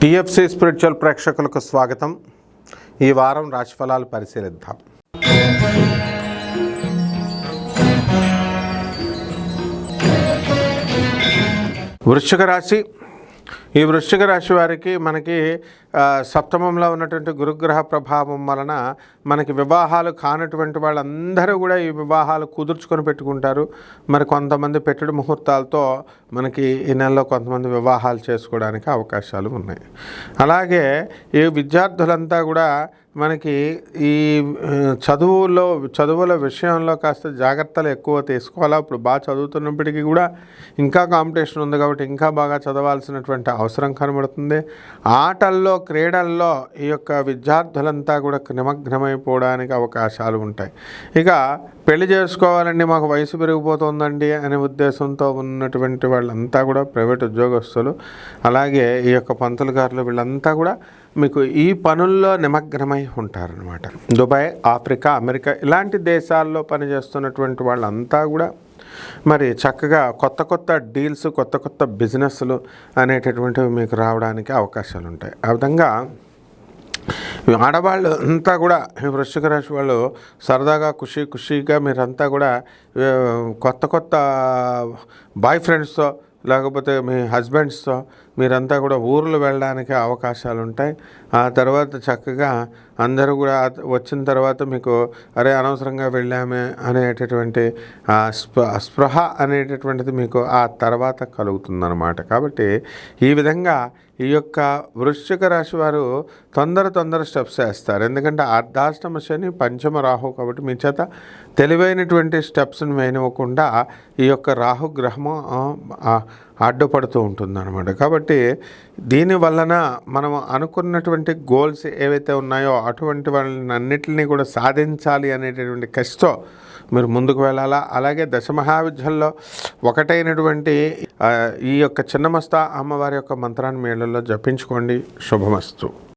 TFC spiritual ప్రేక్షకులకు స్వాగతం. ఈ వారం రాశిఫలాలు పరిశీలిద్దాం. వృశ్చిక రాశి ఈ వృశ్చిక రాశి వారికి మనకి సప్తమంలో ఉన్నటువంటి గురుగ్రహ ప్రభావం వలన మనకి వివాహాలు కానటువంటి వాళ్ళందరూ కూడా ఈ వివాహాలు కుదుర్చుకొని పెట్టుకుంటారు. మరి కొంతమంది పెట్టడి ముహూర్తాలతో మనకి ఈ నెలలో కొంతమంది వివాహాలు చేసుకోవడానికి అవకాశాలు ఉన్నాయి. అలాగే ఈ విద్యార్థులంతా కూడా మనకి ఈ చదువులో చదువుల విషయంలో కాస్త జాగ్రత్తలు ఎక్కువ తీసుకోవాలా? ఇప్పుడు బాగా చదువుతున్నప్పటికీ కూడా ఇంకా కాంపిటీషన్ ఉంది కాబట్టి ఇంకా బాగా చదవాల్సినటువంటి అవసరం కనబడుతుంది. ఆటల్లో క్రీడల్లో ఈ యొక్క విద్యార్థులంతా కూడా నిమగ్నమైపోవడానికి అవకాశాలు ఉంటాయి. ఇక పెళ్ళి చేసుకోవాలండి మాకు వయసు పెరిగిపోతుందండి అనే ఉద్దేశంతో ఉన్నటువంటి వాళ్ళంతా కూడా ప్రైవేట్ ఉద్యోగస్తులు అలాగే ఈ యొక్క పంతులు గారులు వీళ్ళంతా కూడా మీకు ఈ పనుల్లో నిమగ్నమై ఉంటారనమాట దుబాయ్ ఆఫ్రికా అమెరికా ఇలాంటి దేశాల్లో పనిచేస్తున్నటువంటి వాళ్ళంతా కూడా మరి చక్కగా కొత్త కొత్త డీల్స్ కొత్త కొత్త బిజినెస్లు అనేటటువంటివి మీకు రావడానికి అవకాశాలు ఉంటాయి ఆ విధంగా ఆడవాళ్ళు అంతా కూడా వృశ్చిక రాశి వాళ్ళు సరదాగా ఖుషి ఖుషిగా మీరంతా కూడా కొత్త కొత్త బాయ్ ఫ్రెండ్స్తో లేకపోతే మీ హస్బెండ్స్తో మీరంతా కూడా ఊర్లు వెళ్ళడానికి అవకాశాలు ఉంటాయి ఆ తర్వాత చక్కగా అందరూ కూడా వచ్చిన తర్వాత మీకు అరే అనవసరంగా వెళ్ళామే అనేటటువంటి ఆ స్ప స్పృహ అనేటటువంటిది మీకు ఆ తర్వాత కలుగుతుందన్నమాట. కాబట్టి ఈ విధంగా ఈ యొక్క వృశ్చిక రాశి వారు తొందర తొందర స్టెప్స్ వేస్తారు. ఎందుకంటే అర్ధాష్టమ శని పంచమ రాహు కాబట్టి మీ చేత తెలివైనటువంటి స్టెప్స్ని వేయనివ్వకుండా ఈ యొక్క రాహు గ్రహము అడ్డుపడుతూ ఉంటుందన్నమాట. కాబట్టి దీని వలన మనం అనుకున్నటువంటి గోల్స్ ఏవైతే ఉన్నాయో అటువంటి వాళ్ళని అన్నిటిని కూడా సాధించాలి అనేటటువంటి కసితో మీరు ముందుకు వెళ్ళాలా? అలాగే దశమహావిద్యల్లో ఒకటైనటువంటి ఈ యొక్క చిన్నమస్త అమ్మవారి యొక్క మంత్రాన్ని మేళల్లో జపించుకోండి. శుభమస్తు.